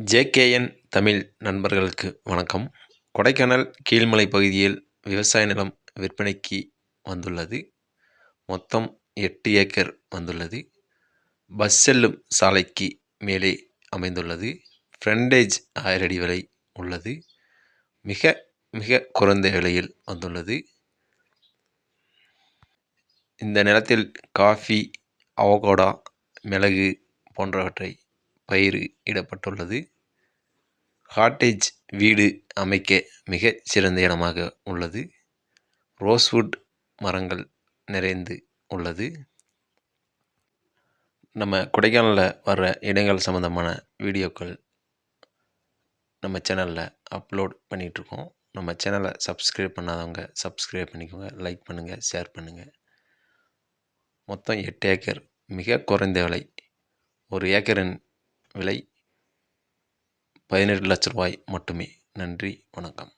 JKN Tamil நண்பர்களுக்கு வணக்கம். கொடைக்கானல் கீழ்மலை பகுதியில் விவசாய நிலம் விற்பனைக்கு வந்துள்ளது. மொத்தம் எட்டு ஏக்கர் வந்துள்ளது. பஸ் செல்லும் சாலைக்கு மேலே அமைந்துள்ளது. ஃப்ரண்டேஜ் ஆயிரடி விலை உள்ளது. மிக மிக குறைந்த விலையில் வந்துள்ளது. இந்த நிலத்தில் காஃபி அவகோடா மிளகு போன்றவற்றை பயிர் இடப்பட்டுள்ளது. காட்டேஜ் வீடு அமைக்க மிக சிறந்த இடமாக உள்ளது. ரோஸ்வுட் மரங்கள் நிறைந்து உள்ளது. நம்ம கொடைக்கானலில் வர்ற இடங்கள் சம்மந்தமான வீடியோக்கள் நம்ம சேனலில் அப்லோட் பண்ணிகிட்ருக்கோம் நம்ம சேனலை சப்ஸ்கிரைப் பண்ணாதவங்க சப்ஸ்கிரைப் பண்ணிக்கோங்க லைக் பண்ணுங்கள் ஷேர் பண்ணுங்கள் மொத்தம் எட்டு ஏக்கர் மிக குறைந்த விலை. ஒரு ஏக்கரின் விலை பதினெட்டு லட்ச ரூபாய் மட்டுமே. நன்றி வணக்கம்.